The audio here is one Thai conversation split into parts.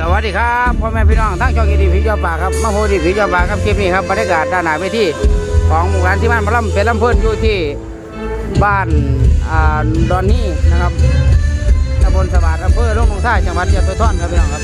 สวัสดีครับพ่อแม่พี่น้องทั้งช่องกีดีผีเจ้าป่าครับมาโพดีผีเจ้าป่าครับคลิปนี้ครับบรรยากาศด้านหน้าเวทีของหมู่บ้านที่บ้านมะล่ำเป็นลำเพิ่นอยู่ที่บ้านอ่าดอนนี่นะครับตำบลสวัสดิ์อำเภอร่มลงท่าจังหวัดยะโสธรครับพี่น้องครับ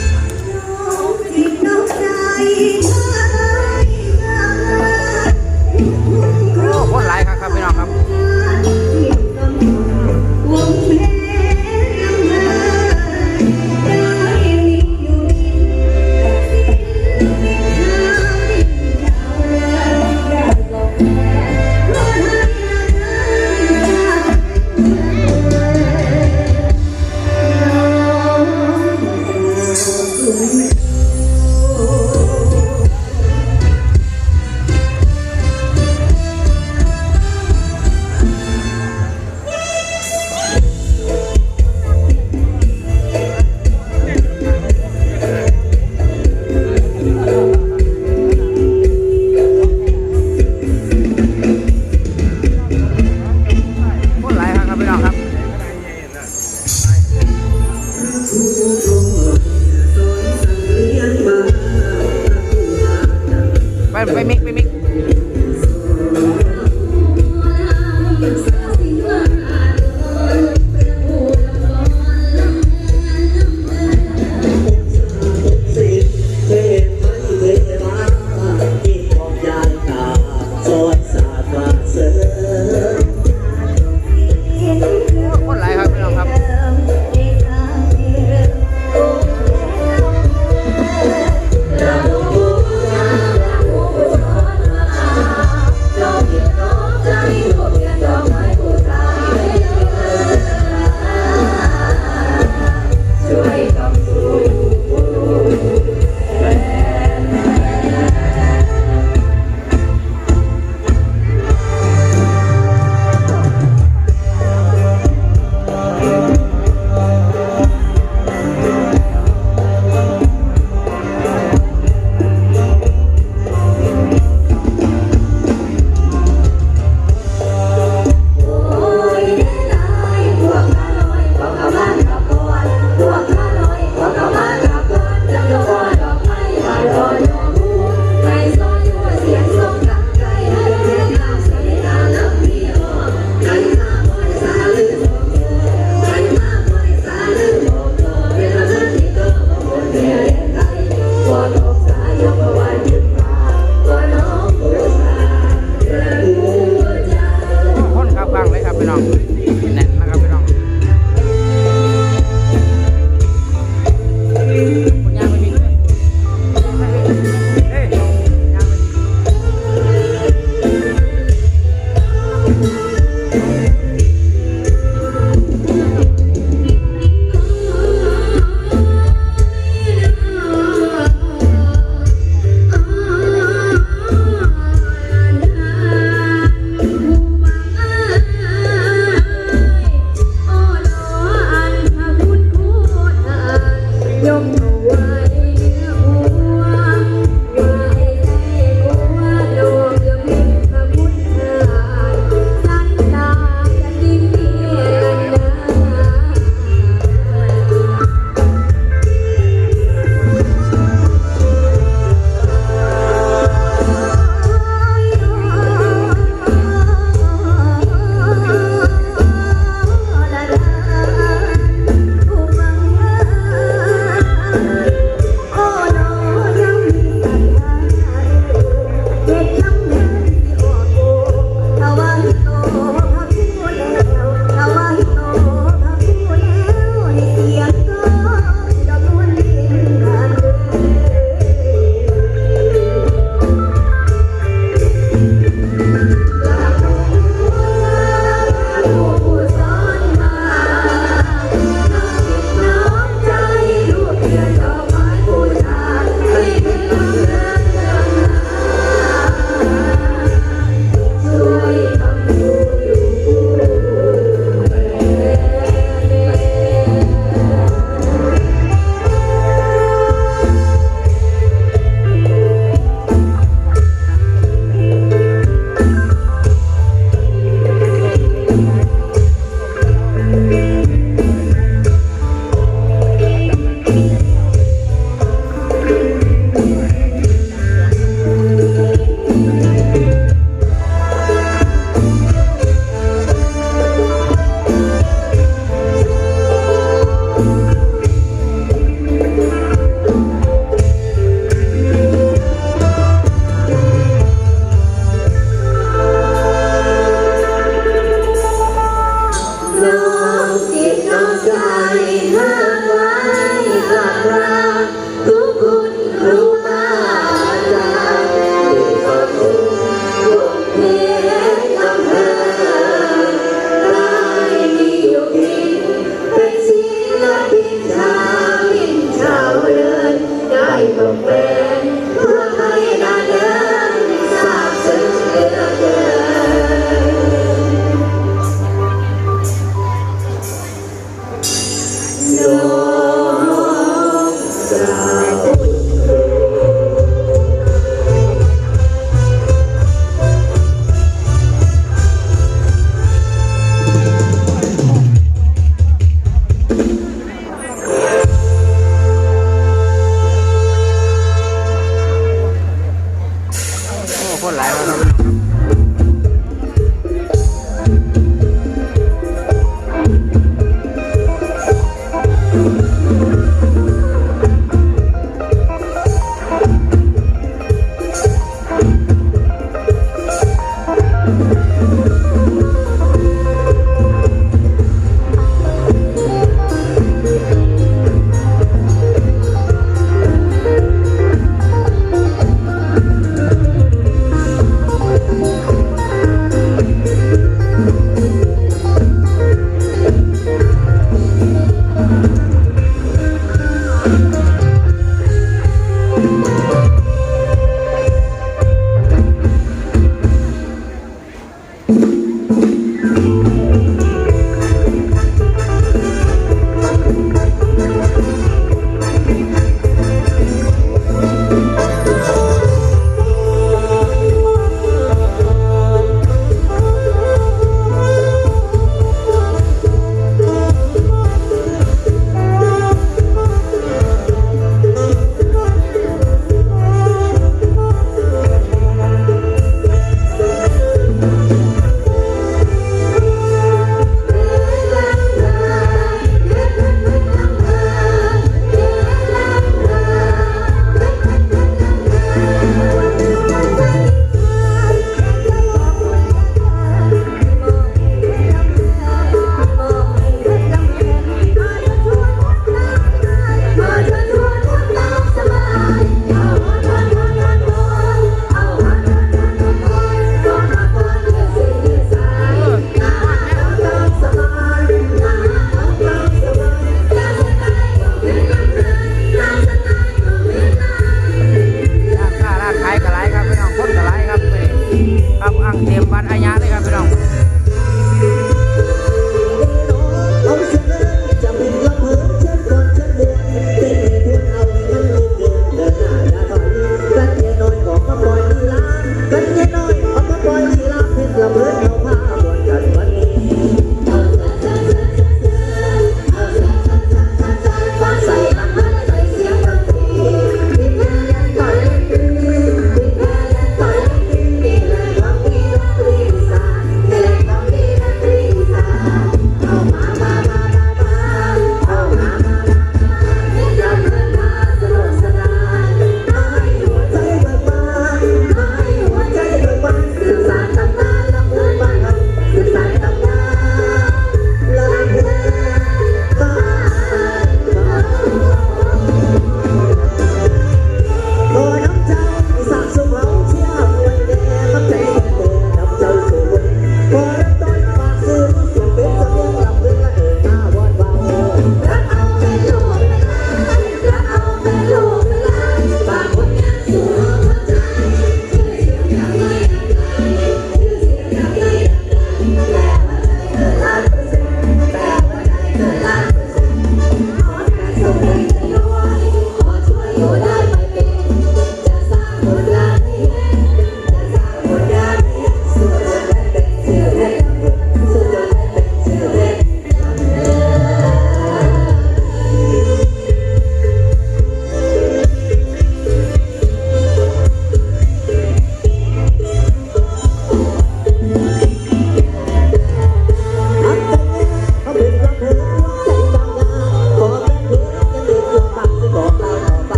ครั